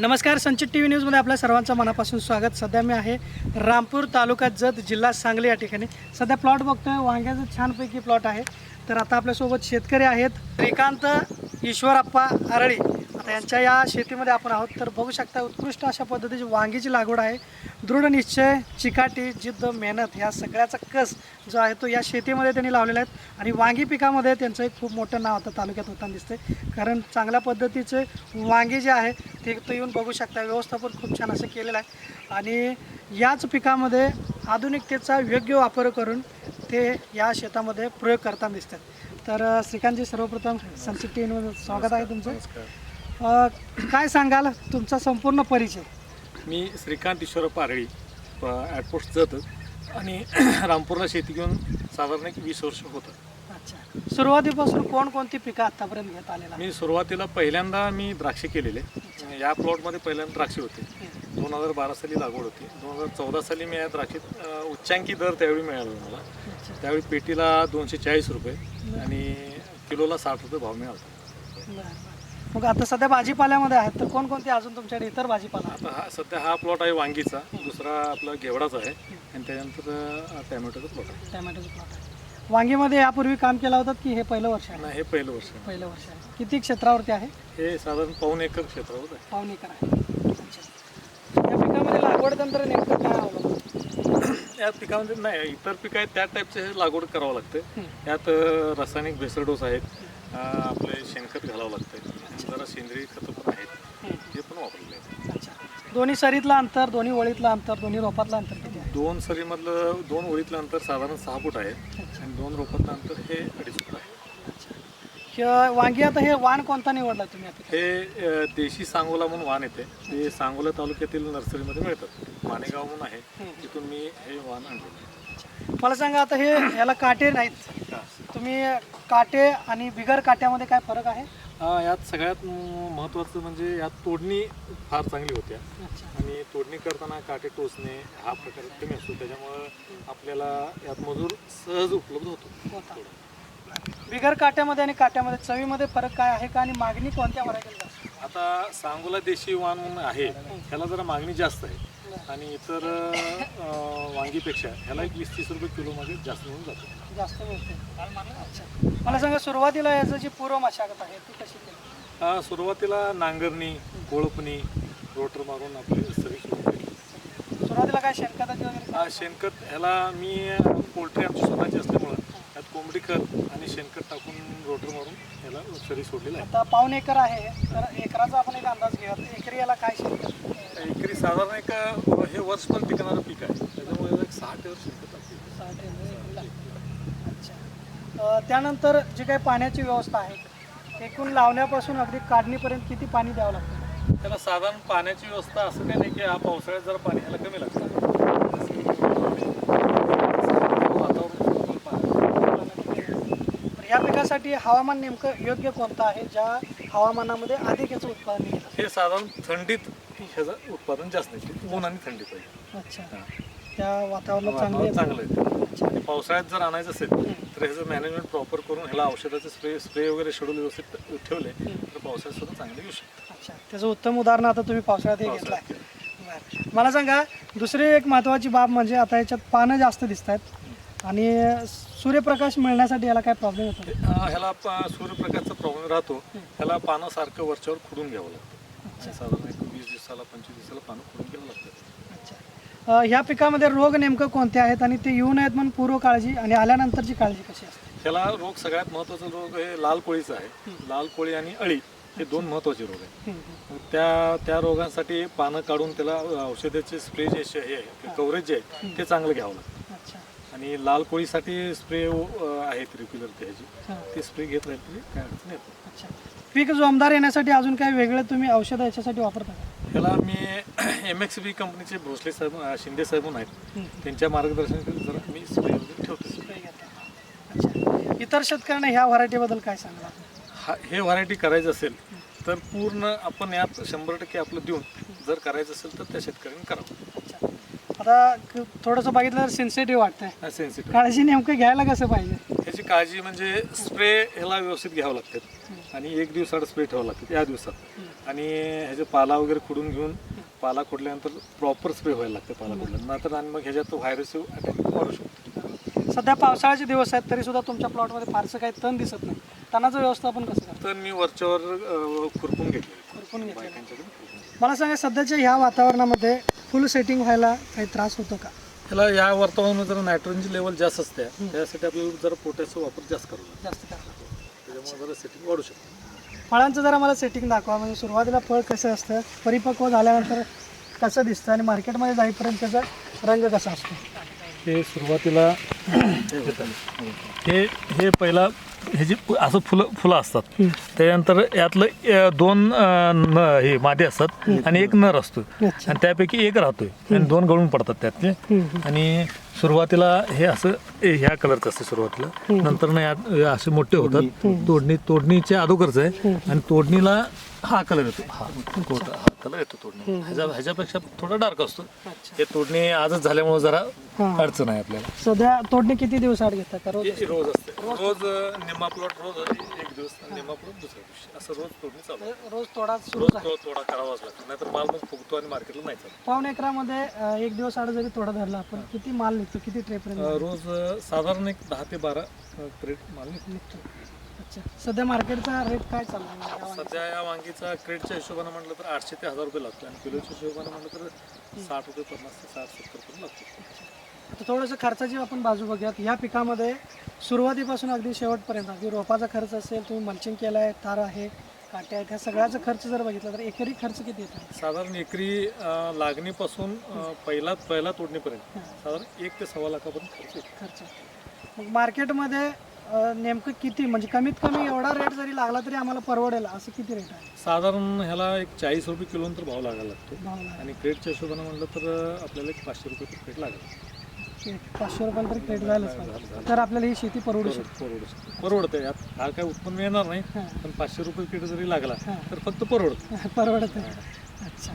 नमस्कार संचित T V न्यूजमध्ये आपल्या सर्वांचं मनापासून स्वागत. सध्या मी आहे रामपूर तालुका जत जिल्हा सांगली या ठिकाणी. सध्या प्लॉट बघतोय वांग्याचं छानपैकी प्लॉट आहे. तर आता आपल्यासोबत शेतकरी आहेत श्रीकांत ईश्वरप्पा आरळी. यांच्या या शेतीमध्ये आपण आहोत तर बघू शकता उत्कृष्ट अशा पद्धतीची वांगीची लागवड आहे. दृढ निश्चय चिकाटी जिद्द मेहनत ह्या सगळ्याचा कस जो आहे तो या शेतीमध्ये त्यांनी लावलेला आहे. आणि वांगी पिकामध्ये त्यांचं एक खूप मोठं नाव आता तालुक्यात होताना दिसते कारण चांगल्या पद्धतीचे वांगी जे आहे ते इथं येऊन बघू शकता व्यवस्थापन खूप छान असं केलेलं आहे. आणि याच पिकामध्ये आधुनिकतेचा योग्य वापर करून ते या शेतामध्ये प्रयोग करताना दिसतात तर श्रीकांतजी सर्वप्रथम संचित टी व्हीमध्ये स्वागत आहे तुमचं. अ, काय सांगाल? तुमचा संपूर्ण परिचय. मी श्रीकांत ईश्वर पारळी ॲटपोस्ट जात. आणि रामपूरला शेती घेऊन साधारण एक वीस वर्ष होतं. अच्छा. सुरुवातीपासून कोणकोणती पिकं आतापर्यंत घेत आलेला? मी सुरुवातीला पहिल्यांदा मी द्राक्षे केलेले. या प्लॉटमध्ये पहिल्यांदा द्राक्षे होते. दोन हजार बारा साली लागवड होती. दोन हजार चौदा साली मी या द्राक्षेत अ, उच्चांकी दर त्यावेळी मिळाला मला. अच्छा. त्यावेळी पेटीला दोनशे चाळीस रुपये आणि किलोला साठ रुपये भाव मिळाला. बरं, बरं. मग आता सध्या भाजीपाल्यामध्ये आहेत तर कोणकोणते अजून तुमच्याकडे इतर भाजीपाला? आता हा सध्या हा प्लॉट आहे वांगीचा दुसरा आपला घेवडाचा आहे. आणि त्याच्यानंतर टॅमॅटोचा प्लॉट आहे. टॅमॅटोचं प्लॉट आहे. वांगीमध्ये यापूर्वी काम केलं होतं की हे पहिलं वर्ष आहे? नाही हे पहिलं वर्ष आहे. पहिलं वर्ष आहे. किती क्षेत्रावरती आहे? हे साधारण पाऊन एकर क्षेत्रावर आहे. पावणे एकर आहे. अच्छा. या पिकामध्ये लागवड तंत्र नेमकं काय अवलंबून या पिकामध्ये नाही इतर पिकं आहेत त्या टाईपचे हे लागवड करावं लागतं. यात अ, रासायनिक भेसळ डोस आहेत अ, आपले शेणखत घालावं लागतं. जरा सेंद्रिय खतं पण आहेत हं. हे पण वापरले. आहेत अच्छा. दोन्ही सरीतलं अंतर दोन्ही वळीतलं अंतर दोन्ही रोपातलं अंतर किती आहे? दोन सरीमधलं दोन ओळीतलं अंतर साधारण सहा फूट आहे आणि दोन रोपातलं अंतर हे अडीच फूट आहे. किंवा वांगी आता हे वाण कोणता निवडला तुम्ही पिकात हे अ, देशी सांगोला म्हणून वाण येते. ते सांगोला तालुक्यातील नर्सरीमध्ये मिळतात. मानेगाव म्हणून आहे. हं. तिथून मी हे आणले मला सांगा आता हे याला काटे नाहीत. तुम्ही काटे आणि बिगर काट्यामध्ये काय फरक आहे? हा, यात सगळ्यात म- महत्त्वाचं म्हणजे यात तोडणी फार चांगली होत्या आणि तोडणी करताना काटे टोचणे हा प्रकार कमी असतो. त्याच्यामुळं आपल्याला यात मजूर सहज उपलब्ध होतो. होता. बिगर काट्यामध्ये आणि काट्यामध्ये चवीमध्ये फरक काय आहे का आणि मागणी कोणत्या व्हरायटीला आता सांगोला देशी वाण म्हणून आहे ह्याला जरा मागणी जास्त आहे. आणि इतर अं, वांगीपेक्षा ह्याला एक वीस तीस रुपये किलोमध्ये जास्त मिळून जातो. जास्त मिळते. अच्छा. मला सांगा सुरुवातीला याचं जी पूर्व मशागत आहे ती कशी केली? हा, सुरुवातीला नांगरणी कोळपणी रोटर मारून आपली सुरू केली. सुरुवातीला काय शेणखताची वगैरे हा, शेणखत ह्याला मी पोल्ट्री आमची स्वतःची असल्यामुळं त्यात कोंबडी खत आणि शेणखत टाकून रोटर मारून ह्याला सरी सोडलेला आहे. आता पाऊन एकर आहे तर एकराचा आपण एक अंदाज घेऊया एकरी याला काय शेणखत? एकरी साधारण एक हे वर्ष पण पिकणारं पीक आहे. त्याच्यामुळे एक ते नऊ एकरला. अच्छा. त्यानंतर जी काही पाण्याची व्यवस्था आहे एकूण लावण्यापासून अगदी काढणीपर्यंत किती पाणी द्यावं लागतं? त्याला साधारण पाण्याची व्यवस्था असं काही नाही की हा पावसाळ्यात जरा पाणी ह्याला कमी लागतं. या पिकासाठी हवामान नेमकं योग्य कोणतं आहे ज्या हवामानामध्ये अधिक याचं उत्पादन हे साधारण थंडीत ह्याचं उत्पादन जास्त नाही ऊन आणि थंडी पाहिजे अच्छा. हा. त्या वातावरणात चांगलं वातावरण. चांगलं आहे. अच्छा. आणि पावसाळ्यात जर आणायचं असेल तर ह्याचं मॅनेजमेंट प्रॉपर करून ह्याला औषधाचे स्प्रे स्प्रे वगैरे शेड्यूल व्यवस्थित ठेवले तर पावसाळ्यात सुद्धा चांगले येऊ शकतात अच्छा. त्याचं उत्तम उदाहरण आता तुम्ही पावसाळ्यात हे घेतलं पावसाळ्यात. मला सांगा दुसरी एक महत्त्वाची बाब म्हणजे आता याच्यात पानं जास्त दिसत आहेत आणि सूर्यप्रकाश मिळण्यासाठी याला काय प्रॉब्लेम अं, ह्याला प- सूर्यप्रकाशचा प्रॉब्लेम राहतो. ह्याला पानं सारखं वरच्यावर खुडून घ्यावं लागतं. साधारण एक वीस दिवसाला पंचवीस दिवसाला पानं खुडून घ्यावं लागतं. अच्छा. अं, ह्या पिकामध्ये रोग नेमकं कोणते आहेत आणि ते येऊ नयेत म्हणून पूर्व काळजी आणि आल्यानंतरची काळजी कशी असते? ह्याला रोग सगळ्यात महत्त्वाचा रोग हे लाल कोळीचा आहे. लाल कोळी आणि अळी हे दोन महत्त्वाचे रोग आहेत. त्या त्या रोगांसाठी पानं काढून त्याला औषधाचे स्प्रे जे हे आहे कव्हरेज जे आहे ते चांगलं घ्यावं लागतं. आणि लाल कोळीसाठी स्प्रे आहेत रेग्युलर त्याची ते स्प्रे घेत राहील तरी काय अडचण येत नाही. अच्छा. पीक जोमदार येण्यासाठी अजून काही वेगळं तुम्ही औषधं याच्यासाठी वापरता का? ह्याला मी एम एक्स बी कंपनीचे भोसले साहेब अं, शिंदे साहेब म्हणून आहेत. त्यांच्या मार्गदर्शनाखाली जरा मी स्प्रे वगैरे ठेवतो. घेता. अच्छा. इतर शेतकऱ्यांना ह्या व्हरायटीबद्दल काय सांगणार हा हे व्हरायटी करायचं असेल तर पूर्ण आपण यात शंभर टक्के आपलं देऊन जर करायचं असेल तर त्या शेतकऱ्यांनी करावं. आता क- थोडंसं बघितलं तर सेन्सिटिव्ह वाटतंय. सेन्सिटिव्ह काळजी नेमकं घ्यायला कसं पाहिजे? ह्याची काळजी म्हणजे स्प्रे ह्याला व्यवस्थित घ्यावं लागतात आणि एक दिवसाड स्प्रे ठेवावं लागतात या दिवसात. आणि ह्याचे पाला वगैरे खुडून घेऊन पाला खुडल्यानंतर प्रॉपर स्प्रे व्हायला लागते पाला खुडल्यानंतर. नंतर आणि मग ह्याच्यात व्हायरस अटॅक वाढू शकतो. सध्या पावसाळ्याचे दिवस आहेत तरी सुद्धा तुमच्या प्लॉटमध्ये फारसं काही तण दिसत नाही. तणाचं व्यवस्थापन कसं करता तर मी वरच्यावर अं, खुरपून घेतले खुरपून घेतलेलं आहे. मला सांगा सध्याच्या ह्या वातावरणामध्ये फुल सेटिंग व्हायला काही त्रास होतो का? ह्याला या वातावरणात जर नायट्रोजनची लेवल जास्त असते. त्यासाठी आपल्याला जरा पोटॅशचा वापर जास्त करावा लागतो. जास्त त्याच्यामुळे जरा सेटिंग वाढू शकते. फळांचं जरा मला सेटिंग दाखवा. म्हणजे सुरुवातीला फळ कसं असतं परिपक्व झाल्यानंतर कसं दिसतं आणि मार्केटमध्ये जाईपर्यंत त्याचा रंग कसा असतो? हे सुरुवातीला हे हे पहिला हे जे प- असं फुलं फुलं असतात. त्याच्यानंतर यातलं दोन न हे मादे असतात आणि एक नर असतो आणि त्यापैकी एक राहतोय. आणि दोन गळून पडतात त्यातले. आणि सुरुवातीला हे असं हे ह्या कलरचं असतं सुरुवातीला. नंतर ना असे मोठे होतात. तोडणी तोडणीच्या अगोदरच आहे. आणि तोडणीला हा कलर येतो. हा हा कलर येतो तोडणी ह्याच्या ह्याच्यापेक्षा थोडा डार्क असतो. हे तोडणी आजच झाल्यामुळे जरा अडचण आहे आपल्याला. सध्या तोडणी किती दिवस आड घेतात? रोज असते. रोज निम्मा प्लॉट रोज दिवस प्लॉट दुसऱ्या दिवशी. असं रोज तोडणी चालू आहे. रोज तोडा सुरू रोज तो तोडा करावाच लागतो नाहीतर माल मग फुगतो आणि मार्केटला नाही चालत. पाऊण एकरामध्ये अं, एक दिवस आड जरी तोडा धरला आपण किती माल निघतो? किती ट्रेपर्यंत अं, रोज अं, साधारण एक दहा ते बारा क्रेट माल निघतो. निघतो. अच्छा. सध्या मार्केटचा रेट काय चालू आहे? या वांग्याचा? सध्या या वांगीचा क्रेटच्या हिशोबाने म्हटलं तर आठशे ते हजार रुपये लागतो आणि किलोच्या हिशोबाने म्हटलं तर साठ रुपये पन्नास ते साठ सत्तर रुपये लागतो आता थोडंसं खर्चाची आपण बाजू बघूयात. या पिकामध्ये सुरुवातीपासून अगदी शेवटपर्यंत अगदी रोपाचा खर्च असेल तुम्ही मल्चिंग केलं आहे तार आहे काटे आहेत ह्या सगळ्याचा खर्च जर बघितला तर एकरी खर्च किती येतो? साधारण एकरी अं, लागणीपासून अं, पहिला पहिला तोडणीपर्यंत. साधारण एक ते सव्वा लाखापर्यंत खर्च येतो. खर्च मग मार्केटमध्ये अं, नेमकं किती म्हणजे कमीत कमी एवढा रेट जरी लागला तरी आम्हाला परवडेल असं किती रेट आहे? साधारण ह्याला एक चाळीस रुपये किलोनंतर भाव लागायला लागतो. भावना आणि क्रेटच्या हिशोबाने म्हणलं तर अं, आपल्याला एक पाचशे रुपये क्रेट लागेल. पाचशे रुपयाला तरी क्रेट पाहिजे. तर आपल्याला ही शेती परवडू शकते. परवडू शकतो परवडतं. यात हा काय उत्पन्न येणार नाही पण पाचशे रुपये क्रेट जरी लागला. तर फक्त परवडतं. परवडत. आहे अच्छा.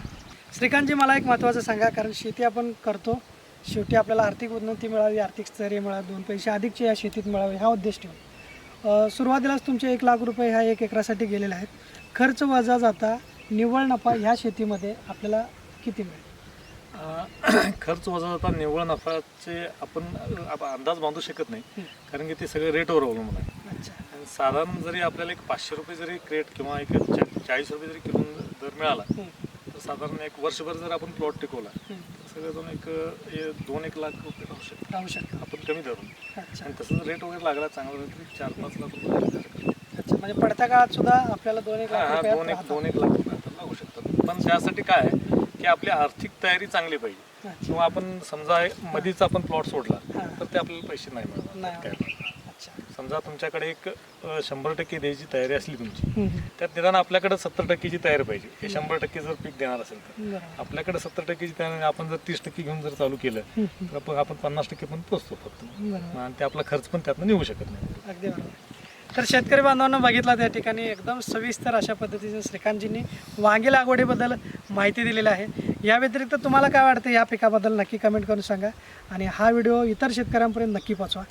श्रीकांतजी मला एक महत्त्वाचं सांगा कारण शेती आपण करतो शेवटी आपल्याला आर्थिक उन्नती मिळावी आर्थिक स्थैर्य मिळावे दोन पैसे अधिकचे या शेतीत मिळावे हा उद्देश ठेवून सुरुवातीलाच तुमचे एक लाख रुपये ह्या एक एकरासाठी गेलेले आहेत. खर्च वजा जाता निव्वळ नफा ह्या शेतीमध्ये आपल्याला किती मिळेल? खर्च वजा जाता निव्वळ नफाचे आपण अंदाज बांधू शकत नाही. कारण की ते सगळं रेटवर अवलंबून आहे. आणि साधारण जरी आपल्याला एक पाचशे रुपये जरी क्रेट किंवा एक चाळीस रुपये जरी किलो दर मिळाला तर साधारण एक वर्षभर जर आपण प्लॉट टिकवला. तर सगळं जाऊन एक दोन एक लाख रुपये राहू शकतो राहू शकतं आपण कमी धरून. आणि तसं रेट वगैरे लागला चांगला तरी चार पाच लाख रुपये अच्छा म्हणजे पडत्या काळात सुद्धा आपल्याला दोन एक लाख दोन एक. दोन एक लाख रुपये लागू शकतात. पण त्यासाठी काय आहे? की आपली आर्थिक तयारी चांगली पाहिजे. किंवा आपण समजा मधीच आपण प्लॉट सोडला. तर ते आपल्याला पैसे नाही मिळणार. समजा तुमच्याकडे एक शंभर टक्के द्यायची तयारी असली तुमची. त्यात निदान आपल्याकडे सत्तर टक्केची तयारी पाहिजे. हे शंभर टक्के जर पीक देणार असेल तर. आपल्याकडे सत्तर टक्केची तयारी आपण जर तीस टक्के घेऊन जर चालू केलं. तर आपण- पन्नास टक्के पण पोचतो फक्त. आणि ते आपला खर्च पण त्यातनं निघू शकत नाही. तर शेतकरी बांधवांना बघितला त्या ठिकाणी एकदम सविस्तर अशा पद्धतीने श्रीकांतजींनी वांगी लागवडीबद्दल माहिती दिलेली आहे. या व्यतिरिक्त तुम्हाला काय वाटतं या पिकाबद्दल नक्की कमेंट करून सांगा आणि हा व्हिडिओ इतर शेतकऱ्यांपर्यंत नक्की पोचवा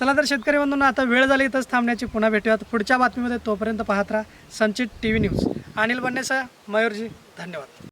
चला तर शेतकरी बांधवांना आता वेळ झाली इथंच थांबण्याची. पुन्हा भेटूयात. पुढच्या बातमीमध्ये तोपर्यंत पाहत राहा. Sanchit T V news. Anil Bannesa Mayurji धन्यवाद.